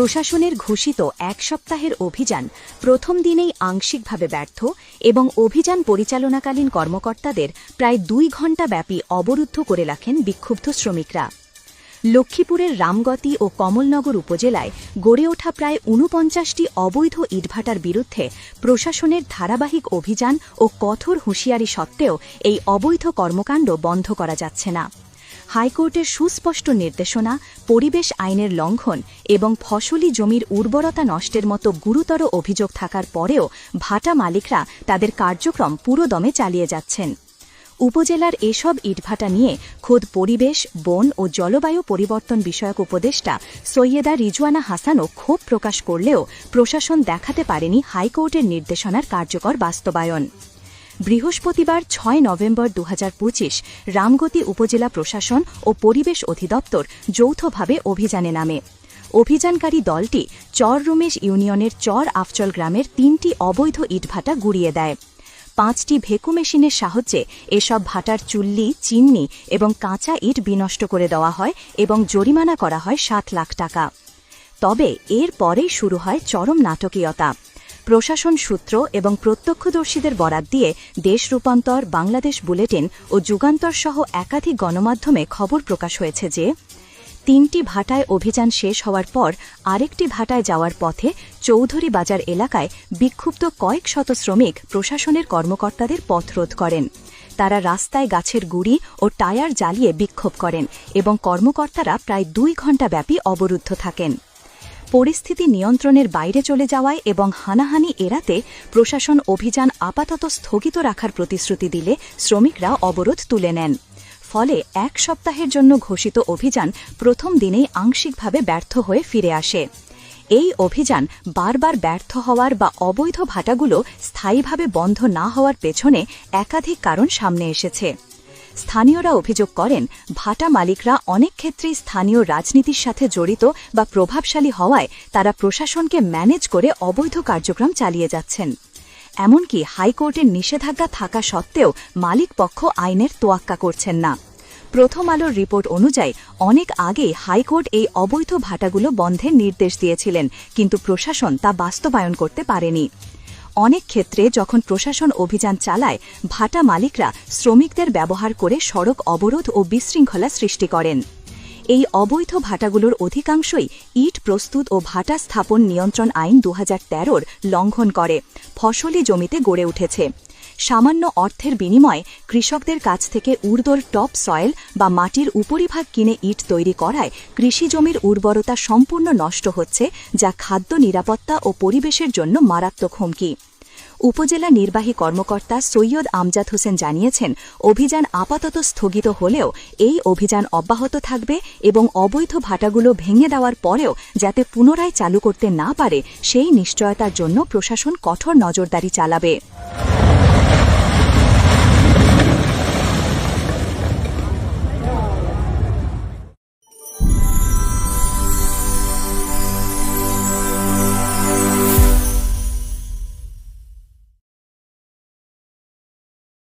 প্রশাসনের ঘোষিত এক সপ্তাহের অভিযান প্রথম দিনেই আংশিকভাবে ব্যর্থ এবং অভিযান পরিচালনাকালীন কর্মকর্তাদের প্রায় দুই ঘণ্টা ব্যাপী অবরুদ্ধ করে রাখেন বিক্ষুব্ধ শ্রমিকরা। লক্ষ্মীপুরের রামগতি ও কমলনগর উপজেলায় গড়ে ওঠা প্রায় ঊনপঞ্চাশটি অবৈধ ইটভাটার বিরুদ্ধে প্রশাসনের ধারাবাহিক অভিযান ও কঠোর হুঁশিয়ারি সত্ত্বেও এই অবৈধ কর্মকাণ্ড বন্ধ করা যাচ্ছে না। হাইকোর্টের সুস্পষ্ট নির্দেশনা, পরিবেশ আইনের লঙ্ঘন এবং ফসলি জমির উর্বরতা নষ্টের মতো গুরুতর অভিযোগ থাকার পরেও ভাটা মালিকরা তাদের কার্যক্রম পুরোদমে চালিয়ে যাচ্ছেন। উপজেলার এসব ইটভাটা নিয়ে খোদ পরিবেশ, বন ও জলবায়ু পরিবর্তন বিষয়ক উপদেষ্টা সৈয়দা রিজওয়ানা হাসানও ক্ষোভ প্রকাশ করলেও প্রশাসন দেখাতে পারেনি হাইকোর্টের নির্দেশনার কার্যকর বাস্তবায়ন। বৃহস্পতিবার ছয় নভেম্বর দু হাজার পঁচিশ রামগতি উপজেলা প্রশাসন ও পরিবেশ অধিদপ্তর যৌথভাবে অভিযানে নামে। অভিযানকারী দলটি চর রমেশ ইউনিয়নের চর আফচল গ্রামের তিনটি অবৈধ ইটভাটা গুড়িয়ে দেয়। পাঁচটি ভেকু মেশিনের সাহায্যে এসব ভাটার চুল্লি, চিমনি এবং কাঁচা ইট বিনষ্ট করে দেওয়া হয় এবং জরিমানা করা হয় সাত লাখ টাকা। তবে এর পরেই শুরু হয় চরম নাটকীয়তা। প্রশাসন সূত্র এবং প্রত্যক্ষদর্শীদের বরাত দিয়ে দেশ রূপান্তর, বাংলাদেশ বুলেটিন ও যুগান্তর সহ একাধিক গণমাধ্যমে খবর প্রকাশ হয়েছে যে, তিনটি ভাটায় অভিযান শেষ হওয়ার পর আরেকটি ভাটায় যাওয়ার পথে চৌধুরী বাজার এলাকায় বিক্ষুব্ধ কয়েক শত শ্রমিক প্রশাসনের কর্মকর্তাদের পথরোধ করেন। তারা রাস্তায় গাছের গুড়ি ও টায়ার জ্বালিয়ে বিক্ষোভ করেন এবং কর্মকর্তারা প্রায় দুই ঘণ্টা ব্যাপী অবরুদ্ধ থাকেন। পরিস্থিতি নিয়ন্ত্রণের বাইরে চলে যাওয়ায় এবং হানাহানি এড়াতে প্রশাসন অভিযান আপাতত স্থগিত রাখার প্রতিশ্রুতি দিলে শ্রমিকরা অবরোধ তুলে নেন। ফলে এক সপ্তাহের জন্য ঘোষিত অভিযান প্রথম দিনেই আংশিকভাবে ব্যর্থ হয়ে ফিরে আসে। এই অভিযান বারবার ব্যর্থ হওয়ার বা অবৈধ ভাটাগুলো স্থায়ীভাবে বন্ধ না হওয়ার পেছনে একাধিক কারণ সামনে এসেছে। স্থানীয়রা অভিযোগ করেন, ভাটা মালিকরা অনেক ক্ষেত্রেই স্থানীয় রাজনীতির সাথে জড়িত বা প্রভাবশালী হওয়ায় তারা প্রশাসনকে ম্যানেজ করে অবৈধ কার্যক্রম চালিয়ে যাচ্ছেন। এমনকি হাইকোর্টের নিষেধাজ্ঞা থাকা সত্ত্বেও মালিক পক্ষ আইনের তোয়াক্কা করছেন না। প্রথম আলোর রিপোর্ট অনুযায়ী অনেক আগে হাইকোর্ট এই অবৈধ ভাটাগুলো বন্ধের নির্দেশ দিয়েছিলেন, কিন্তু প্রশাসন তা বাস্তবায়ন করতে পারেনি। অনেক ক্ষেত্রে যখন প্রশাসন অভিযান চালায়, ভাটা মালিকরা শ্রমিকদের ব্যবহার করে সড়ক অবরোধ ও বিশৃঙ্খলা সৃষ্টি করেন। এই অবৈধ ভাটাগুলোর অধিকাংশই ইট প্রস্তুত ও ভাটা স্থাপন নিয়ন্ত্রণ আইন দু হাজার লঙ্ঘন করে, ফসলি জমিতে গড়ে উঠেছে। সামান্য অর্থের বিনিময়ে কৃষকদের কাছ থেকে উর্দর টপ সয়েল বা মাটির উপরিভাগ কিনে ইট তৈরি করায় কৃষি জমির উর্বরতা সম্পূর্ণ নষ্ট হচ্ছে, যা খাদ্য নিরাপত্তা ও পরিবেশের জন্য মারাত্মক হুমকি। উপজেলা নির্বাহী কর্মকর্তা সৈয়দ আমজাদ হোসেন জানিয়েছেন, অভিযান আপাতত স্থগিত হলেও এই অভিযান অব্যাহত থাকবে এবং অবৈধ ভাটাগুলো ভেঙে দেওয়ার পরেও যাতে পুনরায় চালু করতে না পারে, সেই নিশ্চয়তার জন্য প্রশাসন কঠোর নজরদারি চালাবে।